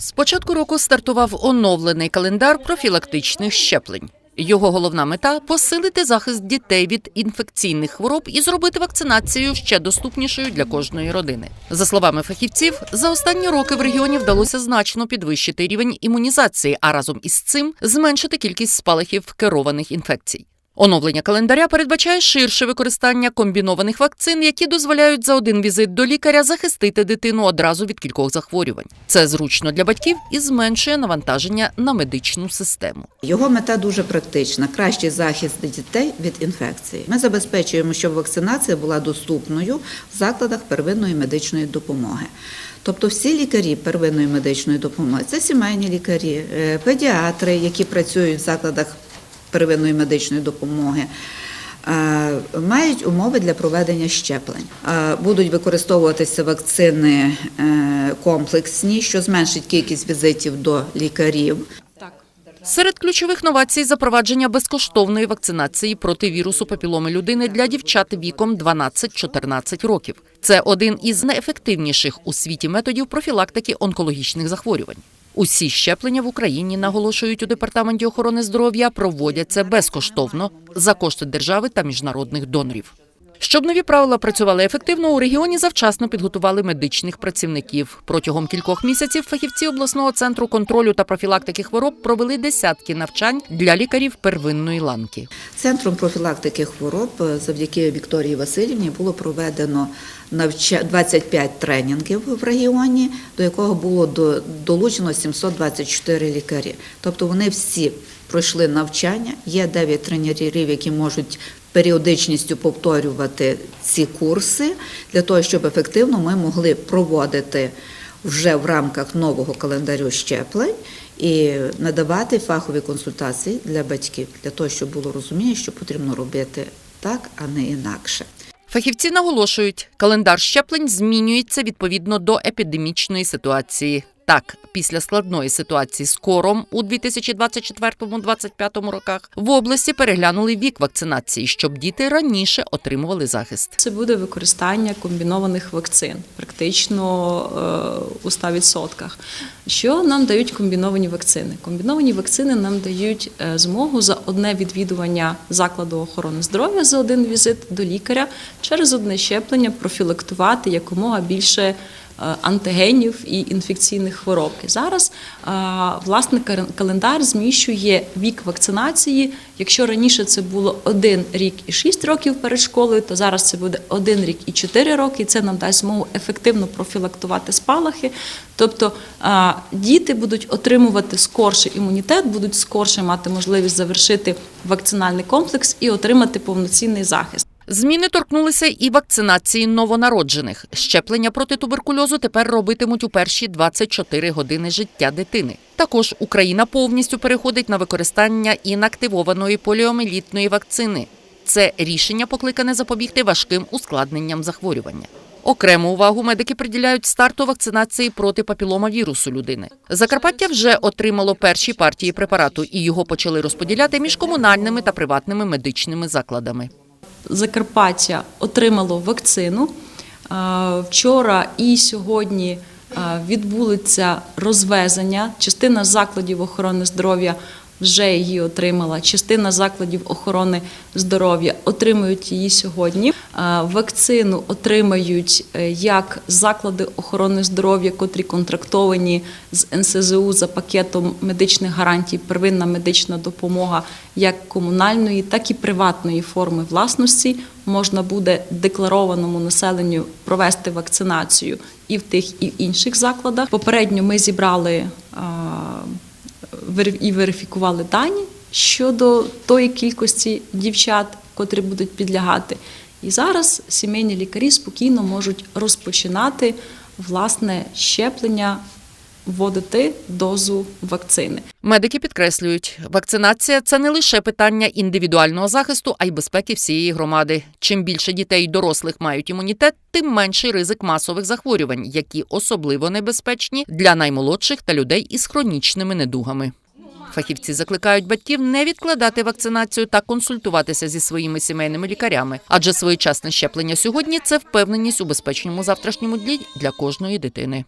З початку року стартував оновлений календар профілактичних щеплень. Його головна мета посилити захист дітей від інфекційних хвороб і зробити вакцинацію ще доступнішою для кожної родини. За словами фахівців, за останні роки в регіоні вдалося значно підвищити рівень імунізації, а разом із цим зменшити кількість спалахів керованих інфекцій. Оновлення календаря передбачає ширше використання комбінованих вакцин, які дозволяють за один візит до лікаря захистити дитину одразу від кількох захворювань. Це зручно для батьків і зменшує навантаження на медичну систему. Його мета дуже практична: кращий захист дітей від інфекції. Ми забезпечуємо, щоб вакцинація була доступною в закладах первинної медичної допомоги. Тобто всі лікарі первинної медичної допомоги це сімейні лікарі, е, педіатри, які працюють в закладах первинної медичної допомоги. е, Мають умови для проведення щеплень. Е, Будуть використовуватися вакцини е, комплексні, що зменшить кількість візитів до лікарів. Серед ключових новацій запровадження безкоштовної вакцинації проти вірусу папіломи людини для дівчат віком 12-14 років. Це один із найефективніших у світі методів профілактики онкологічних захворювань. Усі щеплення в Україні наголошують у департаменті охорони здоров'я, проводяться безкоштовно за кошти держави та міжнародних донорів. Щоб нові правила працювали ефективно, у регіоні завчасно підготували медичних працівників. Протягом кількох місяців фахівці обласного центру контролю та профілактики хвороб провели десятки навчань для лікарів первинної ланки. Центром профілактики хвороб е, завдяки Вікторії Васильівні було проведено 25 тренінгів в регіоні, до якого було до- долучено 724 лікарі. Тобто вони всі пройшли навчання. Є 9 тренерів, які можуть періодичністю повторювати ці курси для того, щоб ефективно ми могли проводити вже в рамках нового календарю щеплень і надавати фахові консультації для батьків, для того, щоб було розуміння, що потрібно робити так, а не інакше. Фахівці наголошують, календар щеплень змінюється відповідно до епідемічної ситуації. Так, після складної ситуації з кором у 2024-2025 роках в області переглянули вік вакцинації, щоб діти раніше отримували захист. Це буде використання комбінованих вакцин, практично е, у 100%. Що нам дають комбіновані вакцини? Комбіновані вакцини нам дають е, змогу за одне відвідування закладу охорони здоров'я за один візит до лікаря через одне щеплення профілактувати якомога більше антигенів і інфекційних хвороб. І зараз е, власне календар зміщує вік вакцинації. Якщо раніше це було один рік і 6 років перед школою, то зараз це буде один рік і 4 роки. І це нам дасть змогу ефективно профілактувати спалахи. Тобто е, діти будуть отримувати скорше імунітет, будуть скорше мати можливість завершити вакцинальний комплекс і отримати повноцінний захист. Зміни торкнулися і вакцинації новонароджених. Щеплення проти туберкульозу тепер робитимуть у перші 24 години життя дитини. Також Україна повністю переходить на використання інактивованої поліомелітної вакцини. Це рішення покликане запобігти важким ускладненням захворювання. Окрему увагу медики приділяють старту вакцинації проти папіломавірусу людини. Закарпаття вже отримало перші партії препарату, і його почали розподіляти між комунальними та приватними медичними закладами. Закарпаття отримало вакцину. Вчора і сьогодні відбулися розвезення. Частина закладів охорони здоров'я вже її отримала. Частина закладів охорони здоров'я отримують її сьогодні. Вакцину отримають е, як заклади охорони здоров'я, котрі контрактовані з НСЗУ за пакетом медичних гарантій, первинна медична допомога як комунальної, так і приватної форми власності. Можна буде декларованому населенню провести вакцинацію і в тих, і в інших закладах. Попередньо ми зібрали і верифікували дані щодо тої кількості дівчат, котрі будуть підлягати. І зараз сімейні лікарі спокійно можуть розпочинати власне щеплення, вводити дозу вакцини. Медики підкреслюють, вакцинація це не лише питання індивідуального захисту, а й безпеки всієї громади. Чим більше дітей і дорослих мають імунітет, тим менший ризик масових захворювань, які особливо небезпечні для наймолодших та людей із хронічними недугами. Фахівці закликають батьків не відкладати вакцинацію та консультуватися зі своїми сімейними лікарями, адже своєчасне щеплення сьогодні це впевненість у безпечному завтрашньому дні для кожної дитини.